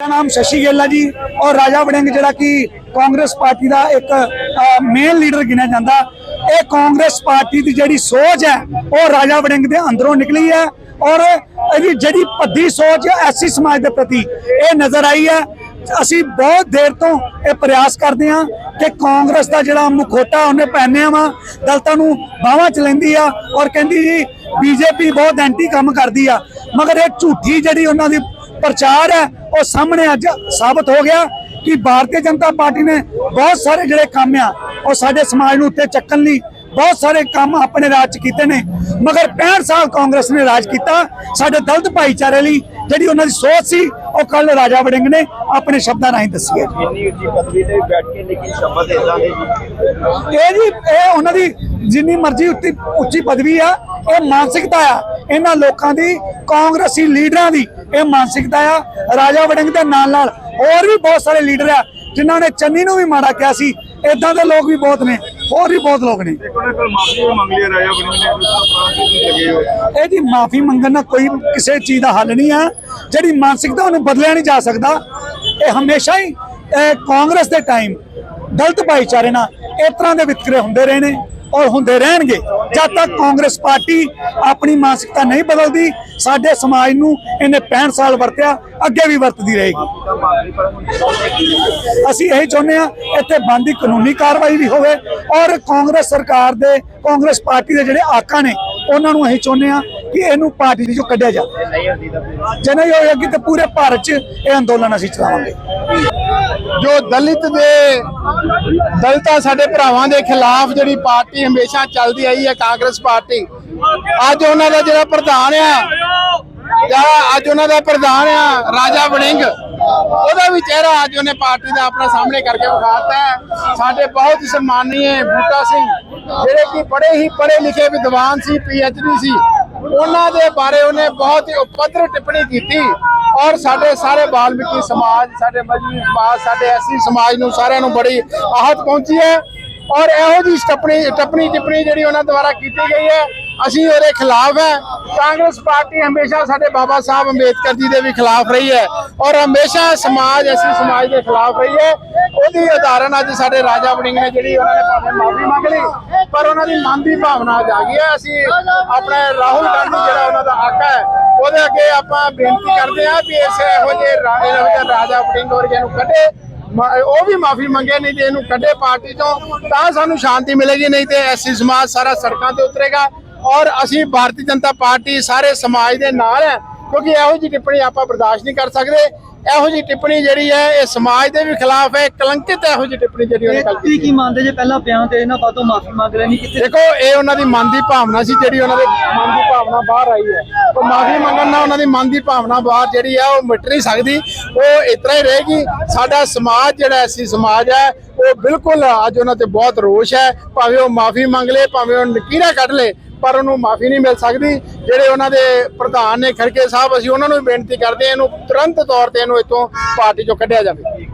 ਮੇਰਾ ਨਾਮ ਸ਼ਸ਼ੀ ਗੇਲਾ ਜੀ ਔਰ ਰਾਜਾ ਵੜਿੰਗ ਜਿਹੜਾ ਕਿ ਕਾਂਗਰਸ ਪਾਰਟੀ ਦਾ ਇੱਕ ਮੇਨ ਲੀਡਰ ਗਿਣਿਆ ਜਾਂਦਾ। ਇਹ ਕਾਂਗਰਸ ਪਾਰਟੀ ਦੀ ਜਿਹੜੀ ਸੋਚ ਹੈ, ਉਹ ਰਾਜਾ ਵੜਿੰਗ ਦੇ ਅੰਦਰੋਂ ਨਿਕਲੀ ਹੈ ਔਰ ਇਹਦੀ ਜਿਹੜੀ ਭੱਦੀ ਸੋਚ ਐਸੀ ਸਮਾਜ ਦੇ ਪ੍ਰਤੀ ਇਹ ਨਜ਼ਰ ਆਈ ਹੈ। ਅਸੀਂ ਬਹੁਤ ਦੇਰ ਤੋਂ ਇਹ ਪ੍ਰਯਾਸ ਕਰਦੇ ਹਾਂ ਕਿ ਕਾਂਗਰਸ ਦਾ ਜਿਹੜਾ ਮੁਖੋਟਾ ਉਹਨੇ ਪਹਿਨਿਆ ਵਾ, ਦਲਤਾਂ ਨੂੰ ਬਾਹਾਂ ਚ ਲੈਂਦੀ ਆ ਔਰ ਕਹਿੰਦੀ ਜੀ, ਬੀਜੇਪੀ ਬਹੁਤ ਐਂਟੀ ਕੰਮ ਕਰਦੀ ਆ। ਮਗਰ ਇਹ ਝੂਠੀ ਜਿਹੜੀ ਉਹਨਾਂ ਦੀ ਪ੍ਰਚਾਰ ਹੈ ਉਹ ਸਾਹਮਣੇ ਅੱਜ ਸਾਬਤ ਹੋ ਗਿਆ ਕਿ ਭਾਰਤੀ ਜਨਤਾ ਪਾਰਟੀ ਨੇ ਬਹੁਤ ਸਾਰੇ ਜਿਹੜੇ ਕੰਮ ਆ ਉਹ ਸਾਡੇ ਸਮਾਜ ਨੂੰ ਉੱਤੇ ਚੱਕਣ ਲਈ ਬਹੁਤ ਸਾਰੇ ਕੰਮ ਆਪਣੇ ਰਾਜ ਚ ਕੀਤੇ ਨੇ। ਮਗਰ 65 ਸਾਲ ਕਾਂਗਰਸ ਨੇ ਰਾਜ ਕੀਤਾ ਸਾਡੇ ਦਲਿਤ ਭਾਈਚਾਰੇ ਲਈ ਜਿਹੜੀ ਉਹਨਾਂ ਦੀ ਸੋਚ ਸੀ ਉਹ ਕੱਲ ਰਾਜਾ ਵੜਿੰਗ ਨੇ ਆਪਣੇ ਸ਼ਬਦਾਂ ਰਾਹੀਂ ਦੱਸੀ ਹੈ ਇੰਨੀ ਉੱਚੀ ਪਦਵੀ ਤੇ ਬੈਠ ਕੇ ਲੇਕਿਨ ਸ਼ਬਦ ਇਦਾਂ ਦੇ ਜੀ। ਇਹ ਜੀ ਇਹ ਉਹਨਾਂ ਦੀ ਜਿੰਨੀ ਮਰਜ਼ੀ ਉੱਤੀ ਉੱਚੀ ਪਦਵੀ ਆ ਇਹ ਮਾਨਸਿਕਤਾ ਆ ਇਹਨਾਂ ਲੋਕਾਂ ਦੀ ਕਾਂਗਰਸੀ ਲੀਡਰਾਂ ਦੀ ਇਹ ਮਾਨਸਿਕਤਾ ਆ ਰਾਜਾ ਵੜਿੰਗ ਦੇ ਨਾਲ ਨਾਲ ਹੋਰ ਵੀ ਬਹੁਤ ਸਾਰੇ ਲੀਡਰ ਆ ਜਿਨ੍ਹਾਂ ਨੇ ਚੰਨੀ ਨੂੰ ਵੀ ਮਾੜਾ ਕਿਹਾ ਸੀ ਇਦਾਂ ਦੇ ਲੋਕ ਵੀ ਬਹੁਤ ਨੇ ਹੋਰ ਵੀ ਬਹੁਤ ਲੋਕ ਨੇ। ਕੋਲ ਮਾਫੀ ਇਹ ਜੀ ਮੰਗਣ ਨਾਲ ਕੋਈ ਕਿਸੇ ਚੀਜ਼ ਦਾ ਹੱਲ ਨਹੀਂ ਆ ਜਿਹੜੀ ਮਾਨਸਿਕਤਾ ਉਹਨੂੰ ਬਦਲਿਆ ਨਹੀਂ ਜਾ ਸਕਦਾ। ਇਹ ਹਮੇਸ਼ਾ ਹੀ ਕਾਂਗਰਸ ਦੇ ਟਾਈਮ ਦਲਿਤ ਭਾਈਚਾਰੇ ਨਾਲ ਇਸ ਤਰ੍ਹਾਂ ਦੇ ਵਿਤਕਰੇ ਹੁੰਦੇ ਰਹੇ ਨੇ ਔਰ ਹੁੰਦੇ ਰਹਿਣਗੇ। ਜਦ ਤੱਕ ਕਾਂਗਰਸ ਪਾਰਟੀ ਆਪਣੀ ਮਾਨਸਿਕਤਾ ਨਹੀਂ ਬਦਲਦੀ, ਸਾਡੇ ਸਮਾਜ ਨੂੰ ਇਹਨੇ 65 ਸਾਲ ਵਰਤਿਆ, ਅੱਗੇ ਵੀ ਵਰਤਦੀ ਰਹੇਗੀ। ਅਸੀਂ ਇਹ ਚਾਹੁੰਦੇ ਆ ਇੱਥੇ ਬੰਦੀ ਕਾਨੂੰਨੀ ਕਾਰਵਾਈ ਵੀ ਹੋਵੇ ਔਰ ਕਾਂਗਰਸ ਸਰਕਾਰ ਦੇ, ਕਾਂਗਰਸ ਪਾਰਟੀ ਦੇ ਜਿਹੜੇ ਆਕਾ ਨੇ, ਉਹਨਾਂ ਨੂੰ ਅਸੀਂ ਚਾਹੁੰਦੇ ਆ ਕਿ ਇਹਨੂੰ ਪਾਰਟੀ ਦੀ ਚੋਂ ਕੱਢਿਆ ਜਾਵੇ ਜੇ ਨਹੀਂ ਹੋਏਗੀ ਤੇ ਪੂਰੇ ਭਾਰਤ 'ਚ ਇਹ ਅੰਦੋਲਨ ਅਸੀਂ ਚਲਾਵਾਂਗੇ। ਜੋ ਦਲਿਤ ਦੇ ਦਲਿਤਾਂ ਸਾਡੇ ਭਰਾਵਾਂ ਦੇ ਖਿਲਾਫ ਜਿਹੜੀ ਪਾਰਟੀ ਹਮੇਸ਼ਾ ਚੱਲਦੀ ਆਈ ਹੈ, ਕਾਂਗਰਸ ਪਾਰਟੀ, ਅੱਜ ਉਹਨਾਂ ਦਾ ਜਿਹੜਾ ਪ੍ਰਧਾਨ ਆ, ਜਾਂ ਅੱਜ ਉਹਨਾਂ ਦਾ ਪ੍ਰਧਾਨ ਆ, ਰਾਜਾ ਵੜਿੰਗ ਉਹਦਾ ਵੀ ਚਿਹਰਾ ਅੱਜ ਉਹਨੇ ਪਾਰਟੀ ਦਾ ਆਪਣਾ ਸਾਹਮਣੇ ਕਰਕੇ ਵਿਖਾਤਾ ਹੈ। ਸਾਡੇ ਬਹੁਤ ਹੀ ਸਨਮਾਨੀਏ ਬੂਟਾ ਸਿੰਘ, ਜਿਹੜੇ ਕਿ ਬੜੇ ਹੀ ਪੜ੍ਹੇ ਲਿਖੇ ਵਿਦਵਾਨ ਸੀ ਡੀ ਸੀ। ਉਹਨਾਂ ਦੇ ਬਾਰੇ ਉਹਨੇ ਬਹੁਤ ਹੀ ਉਪਦਰ ਟਿੱਪਣੀ ਕੀਤੀ ਔਰ ਸਾਡੇ ਸਾਰੇ ਬਾਲਮਿਕੀ ਸਮਾਜ, ਸਾਡੇ ਮਜਬੀ ਸਮਾਜ, ਸਾਡੇ ਐਸੀ ਸਮਾਜ ਨੂੰ ਸਾਰਿਆਂ ਨੂੰ ਬੜੀ ਆਹਤ ਪਹੁੰਚੀ ਹੈ ਔਰ ਇਹੋ ਜੀ ਟੱਪਣੀ ਟੱਪਣੀ ਟਿੱਪਣੀ ਜਿਹੜੀ ਉਹਨਾਂ ਦੁਆਰਾ ਕੀਤੀ ਗਈ ਹੈ ਅਸੀਂ ਉਹਦੇ ਖਿਲਾਫ ਹੈ। ਕਾਂਗਰਸ ਪਾਰਟੀ ਹਮੇਸ਼ਾ ਸਾਡੇ ਬਾਬਾ ਸਾਹਿਬ ਅੰਬੇਦਕਰ ਜੀ ਦੇ ਵੀ ਖਿਲਾਫ ਰਹੀ ਹੈ ਔਰ ਹਮੇਸ਼ਾ ਸਮਾਜ, ਐਸੀ ਸਮਾਜ ਦੇ ਖਿਲਾਫ ਰਹੀ ਹੈ। ਉਹਦੀ ਉਦਾਹਰਣ ਅੱਜ ਸਾਡੇ ਰਾਜਾ ਵੜਿੰਗ ਨੇ ਜਿਹੜੀ ਉਹਨਾਂ ਨੇ ਭਾਵੇਂ ਮਾਫੀ ਮੰਗ ਲਈ, ਪਰ ਉਹਨਾਂ ਦੀ ਮਨ ਦੀ ਭਾਵਨਾ ਅੱਜ ਆ ਗਈ ਹੈ। ਅਸੀਂ ਆਪਣੇ ਰਾਹੁਲ ਗਾਂਧੀ ਜਿਹੜਾ ਉਹਨਾਂ ਦਾ ਆਕਾ ਹੈ, ਉਹਦੇ ਅੱਗੇ ਆਪਾਂ ਬੇਨਤੀ ਕਰਦੇ ਹਾਂ ਵੀ ਇਸ ਇਹੋ ਜਿਹੇ ਇਹੋ ਜਿਹੇ ਰਾਜਾ ਵੜਿੰਗ ਵਰਗੇ ਨੂੰ ਕੱਢੇ। ਉਹ ਵੀ ਮਾਫੀ ਮੰਗੇ, ਨਹੀਂ ਤੇ ਇਹਨੂੰ ਕੱਢੇ ਪਾਰਟੀ ਤੋਂ ਤਾਂ ਸਾਨੂੰ ਸ਼ਾਂਤੀ ਮਿਲੇਗੀ, ਨਹੀਂ ਤੇ ਐਸੀ ਸਮਾਜ ਸਾਰਾ ਸੜਕਾਂ ਤੇ ਉਤਰੇਗਾ। ਔਰ ਅਸੀਂ ਭਾਰਤੀ ਜਨਤਾ ਪਾਰਟੀ ਸਾਰੇ ਸਮਾਜ ਦੇ ਨਾਲ ਹੈ ਕਿਉਂਕਿ ਇਹੋ ਜਿਹੀ ਟਿੱਪਣੀ ਆਪਾਂ ਬਰਦਾਸ਼ਤ ਨਹੀਂ ਕਰ ਸਕਦੇ। ਇਹੋ ਜਿਹੀ ਟਿੱਪਣੀ ਜਿਹੜੀ ਹੈ ਇਹ ਸਮਾਜ ਦੇ ਵੀ ਖਿਲਾਫ ਹੈ ਕਲੰਕਿਤ ਇਹੋ ਜਿਹੀ ਟਿੱਪਣੀ ਜਿਹੜੀ ਉਹਨੇ ਕੱਲ ਕੀ ਕੀ ਮੰਨਦੇ ਜੇ ਪਹਿਲਾਂ ਬਿਆਨ ਤੇ ਇਹਨਾਂ ਬਾਤੋਂ ਮਾਫੀ ਮੰਗ ਲੈਣੀ ਕਿਤੇ ਦੇਖੋ ਇਹ ਉਹਨਾਂ ਦੀ ਮਨ ਦੀ ਭਾਵਨਾ ਸੀ ਜਿਹੜੀ ਉਹਨਾਂ ਦੇ ਮਨ ਦੀ ਭਾਵਨਾ ਬਾਹਰ ਆਈ ਹੈ। ਉਹ ਮਾਫੀ ਮੰਗਣ ਨਾਲ ਉਹਨਾਂ ਦੀ ਮਨ ਦੀ ਭਾਵਨਾ ਬਾਹਰ ਜਿਹੜੀ ਹੈ ਉਹ ਮਿਟ ਨਹੀਂ ਸਕਦੀ। ਉਹ ਇਤਰਾ ਹੀ ਰਹੇਗੀ। ਸਾਡਾ ਸਮਾਜ ਜਿਹੜਾ ਐਸੀ ਸਮਾਜ ਹੈ ਉਹ ਬਿਲਕੁਲ ਅੱਜ ਉਹਨਾਂ ਤੇ ਬਹੁਤ ਰੋਸ਼ ਹੈ। ਭਾਵੇਂ ਉਹ ਮਾਫੀ ਮੰਗ ਲੇ ਭਾਵੇਂ ਉਹ ਨਕੀਰਾ ਕੱਢ ਲੇ ਪਰ ਉਹਨੂੰ ਮਾਫੀ ਨਹੀਂ ਮਿਲ ਸਕਦੀ। ਜਿਹੜੇ ਉਹਨਾਂ ਦੇ ਪ੍ਰਧਾਨ ਨੇ ਖੜਕੇ ਸਾਹਿਬ, ਅਸੀਂ ਉਹਨਾਂ ਨੂੰ ਵੀ ਬੇਨਤੀ ਕਰਦੇ ਹਾਂ, ਇਹਨੂੰ ਤੁਰੰਤ ਤੌਰ ਤੇ ਇਹਨੂੰ ਇੱਥੋਂ ਪਾਰਟੀ ਚੋਂ ਕੱਢਿਆ ਜਾਵੇ।